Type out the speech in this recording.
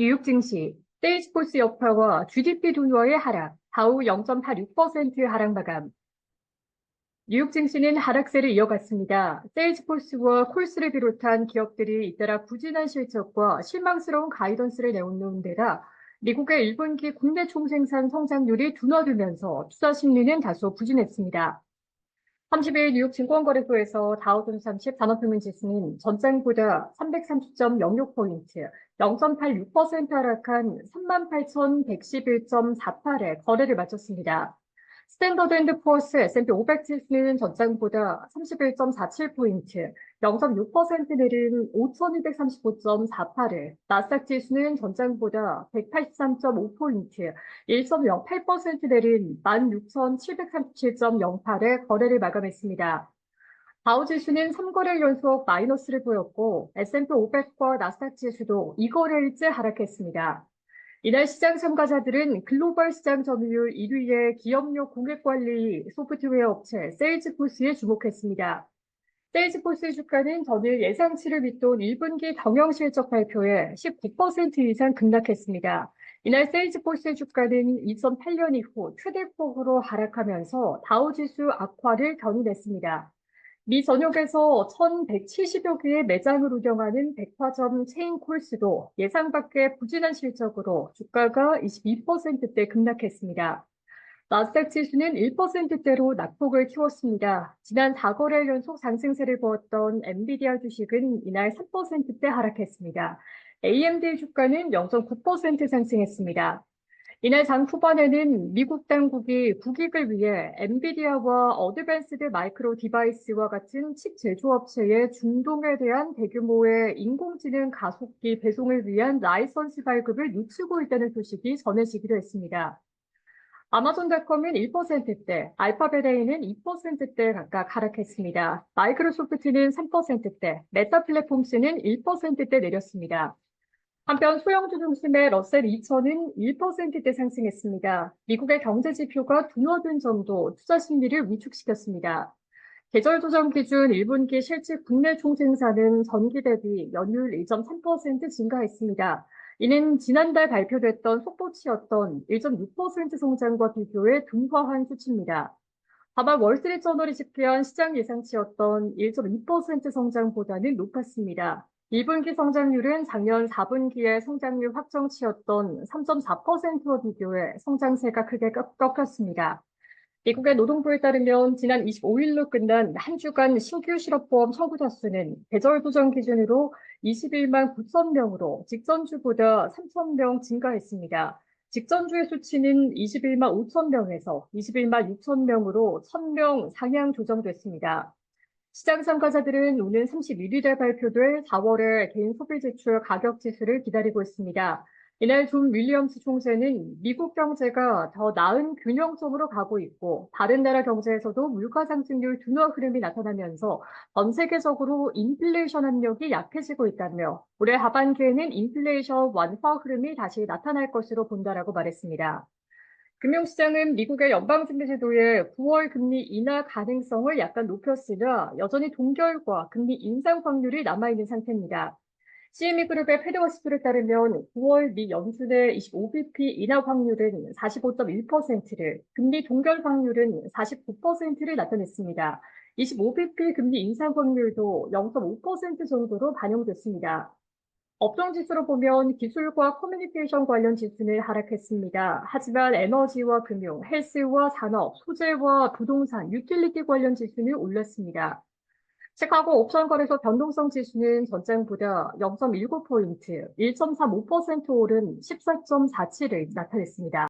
뉴욕 증시, 세일즈포스 여파와 GDP 둔화의 하락, 다우 0.86% 하락 마감. 뉴욕 증시는 하락세를 이어갔습니다. 세일즈포스와 콜스를 비롯한 기업들이 잇따라 부진한 실적과 실망스러운 가이던스를 내놓는 데다 미국의 1분기 국내 총생산 성장률이 둔화되면서 투자 심리는 다소 부진했습니다. 30일 뉴욕 증권거래소에서 다우존스 30 산업평균 지수는 전장보다 330.06포인트, 0.86% 하락한 38,111.48에 거래를 마쳤습니다. 스탠더드 앤드 푸어스 S&P 500 지수는 전장보다 31.47포인트, 0.6% 내린 5,235.48을, 나스닥 지수는 전장보다 183.5포인트, 1.08% 내린 16,737.08에 거래를 마감했습니다. 다우 지수는 3거래일 연속 마이너스를 보였고 S&P 500과 나스닥 지수도 2거래일째 하락했습니다. 이날 시장 참가자들은 글로벌 시장 점유율 1위의 기업용 공획관리 소프트웨어 업체 세일즈포스에 주목했습니다. 세일즈포스 주가는 전일 예상치를 밑돈 1분기 경영 실적 발표에 19% 이상 급락했습니다. 이날 세일즈포스 주가는 2008년 이후 최대폭으로 하락하면서 다우지수 악화를 견인했습니다. 미 전역에서 1,170여 개의 매장을 운영하는 백화점 체인 콜스도 예상 밖의 부진한 실적으로 주가가 22%대 급락했습니다. 나스닥 지수는 1%대로 낙폭을 키웠습니다. 지난 4거래 연속 상승세를 보였던 엔비디아 주식은 이날 3%대 하락했습니다. AMD 주가는 0.9% 상승했습니다. 이날 장 후반에는 미국 당국이 국익을 위해 엔비디아와 어드밴스드 마이크로 디바이스와 같은 칩 제조업체의 중동에 대한 대규모의 인공지능 가속기 배송을 위한 라이선스 발급을 늦추고 있다는 소식이 전해지기도 했습니다. 아마존닷컴은 1%대, 알파벳에이는 2%대 각각 하락했습니다. 마이크로소프트는 3%대, 메타 플랫폼스는 1%대 내렸습니다. 한편 소형주 중심의 러셀 2000은 1%대 상승했습니다. 미국의 경제 지표가 둔화된 점도 투자 심리를 위축시켰습니다. 계절 조정 기준 1분기 실질 국내 총생산은 전기 대비 연율 1.3% 증가했습니다. 이는 지난달 발표됐던 속보치였던 1.6% 성장과 비교해 둔화한 수치입니다. 다만 월스트리트저널이 집계한 시장 예상치였던 1.2% 성장보다는 높았습니다. 2분기 성장률은 작년 4분기의 성장률 확정치였던 3.4%와 비교해 성장세가 크게 꺾였습니다. 미국의 노동부에 따르면 지난 25일로 끝난 한 주간 신규 실업보험 청구자 수는 계절 조정 기준으로 21만 9천 명으로 직전주보다 3천 명 증가했습니다. 직전주의 수치는 21만 5천 명에서 21만 6천 명으로 1,000명 상향 조정됐습니다. 시장 참가자들은 오는 31일에 발표될 4월의 개인 소비 지출 가격 지수를 기다리고 있습니다. 이날 존 윌리엄스 총재는 미국 경제가 더 나은 균형점으로 가고 있고 다른 나라 경제에서도 물가 상승률 둔화 흐름이 나타나면서 전 세계적으로 인플레이션 압력이 약해지고 있다며 올해 하반기에는 인플레이션 완화 흐름이 다시 나타날 것으로 본다라고 말했습니다. 금융시장은 미국의 연방준비제도의 9월 금리 인하 가능성을 약간 높였으나 여전히 동결과 금리 인상 확률이 남아있는 상태입니다. CME 그룹의 패드워시프를 따르면 9월 미 연준의 25bp 인하 확률은 45.1%를, 금리 동결 확률은 49%를 나타냈습니다. 25bp 금리 인상 확률도 0.5% 정도로 반영됐습니다. 업종 지수로 보면 기술과 커뮤니케이션 관련 지수는 하락했습니다. 하지만 에너지와 금융, 헬스와 산업, 소재와 부동산, 유틸리티 관련 지수는 올랐습니다. 시카고 옵션 거래소 변동성 지수는 전장보다 0.19포인트, 1.35% 오른 14.47을 나타냈습니다.